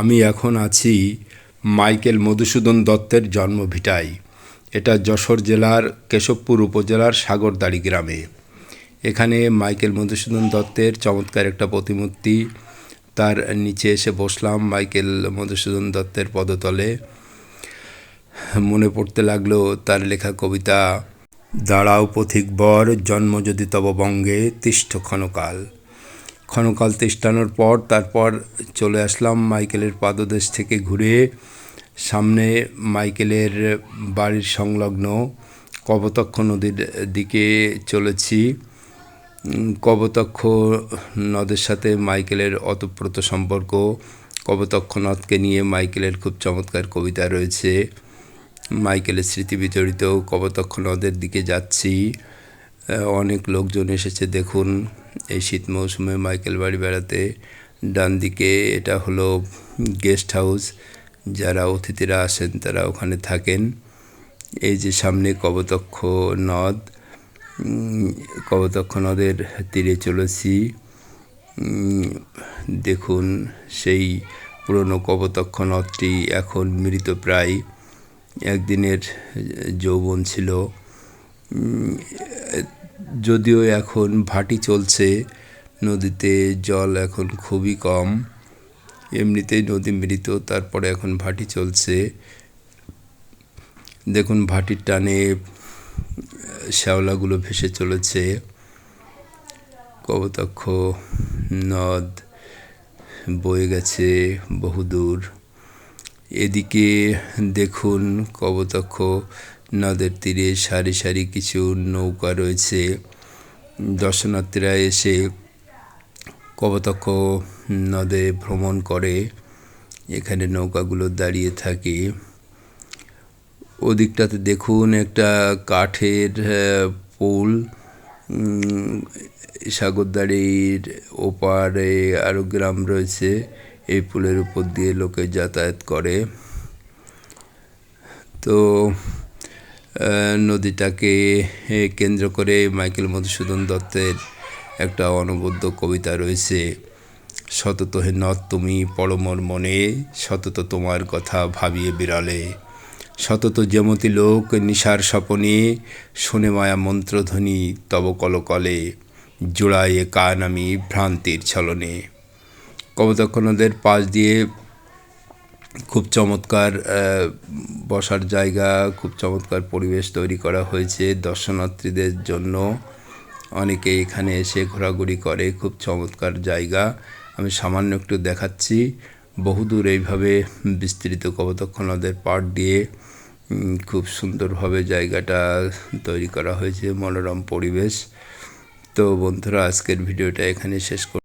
আমি এখন আছি মাইকেল মধুসূদন দত্তের জন্মভিটায় এটা যশোর জেলার কেশবপুর উপজেলার সাগরদাড়ি গ্রামে। এখানে মাইকেল মধুসূদন দত্তের চমৎকার একটা প্রতিমূর্তি। তার নিচে এসে বসলাম মাইকেল মধুসূদন দত্তের পদতলে। মনে পড়তে লাগল তার লেখা কবিতা, দাঁড়াও পথিক বর জন্ম যদি তব বঙ্গে, তিষ্ঠ ক্ষণকাল। ক্ষণকাল তিষ্ঠানোর পর তারপর চলে আসলাম মাইকেলের পাদদেশ থেকে ঘুরে। সামনে মাইকেলের বাড়ির সংলগ্ন কপোতক্ষ নদীর দিকে চলেছি। উম, কপোতক্ষ নদের সাথে মাইকেলের অতপ্রত সম্পর্ক। কপোতক্ষ নদকে নিয়ে মাইকেলের খুব চমৎকার কবিতা রয়েছে। মাইকেলের স্মৃতি বিজড়িত কপোতক্ষ নদের দিকে যাচ্ছি। অনেক লোকজন এসেছে। দেখুন, এই শীত মৌসুমে মাইকেল বাড়ি বেড়াতে, ডান দিকে এটা হলো গেস্ট হাউস। যারা অতিথিরা আসেন, তারা ওখানে থাকেন। এই যে সামনে কবতক্ষ নদ কবতক্ষ নদের তীরে চলেছি। দেখুন, সেই পুরনো কবতক্ষ নদটি এখন মৃতপ্রায় একদিনের যৌবন ছিল। যদিও এখন ভাটি চলছে, নদীতে জল এখন খুবই কম। এমনিতেই নদী মৃত তারপরে এখন ভাটি চলছে। দেখুন, ভাটির টানে শ্যাওলাগুলো ভেসে চলেছে। কবতক্ষ, নদ, বয়ে গেছে বহুদূর। এদিকে দেখুন, কবতক্ষ নদের তীরে সারি সারি কিছু নৌকা রয়েছে। দর্শনার্থীরা এসে কবতক্ষ নদে ভ্রমণ করে। এখানে নৌকাগুলো দাঁড়িয়ে থাকে। ওদিকটাতে দেখুন একটা কাঠের পুল। সাগরদাড়ির ওপারে আরও গ্রাম রয়েছে। এই পুলের উপর দিয়ে লোকে যাতায়াত করে। তো নদীটাকে কেন্দ্র করে মাইকেল মধুসূদন দত্তের একটা অনবদ্য কবিতা রয়েছে। সতত হে নদ তুমি পরমর মনে, সতত তোমার কথা ভাবিয়ে বিড়ালে সতত যেমতি লোক নিশার স্বপনে, শোনে মায়া মন্ত্রধ্বনি তব কলকলে, জোড়ায় কান আমি ভ্রান্তির ছলনে। কবতক্ষ নদের পাশ দিয়ে খুব চমৎকার বসার জায়গা, খুব চমৎকার পরিবেশ তৈরি করা হয়েছে দর্শনার্থীদের জন্য। অনেকে এখানে এসে ঘোরাঘুরি করে, খুব চমৎকার জায়গা। আমি সামান্য একটু দেখাচ্ছি। বহুদূর এইভাবে বিস্তৃত কবতক্ষ নদের পাড় দিয়ে খুব সুন্দরভাবে জায়গাটা তৈরি করা হয়েছে, মনোরম পরিবেশ। তো বন্ধুরা, আজকের ভিডিওটা এখানে শেষ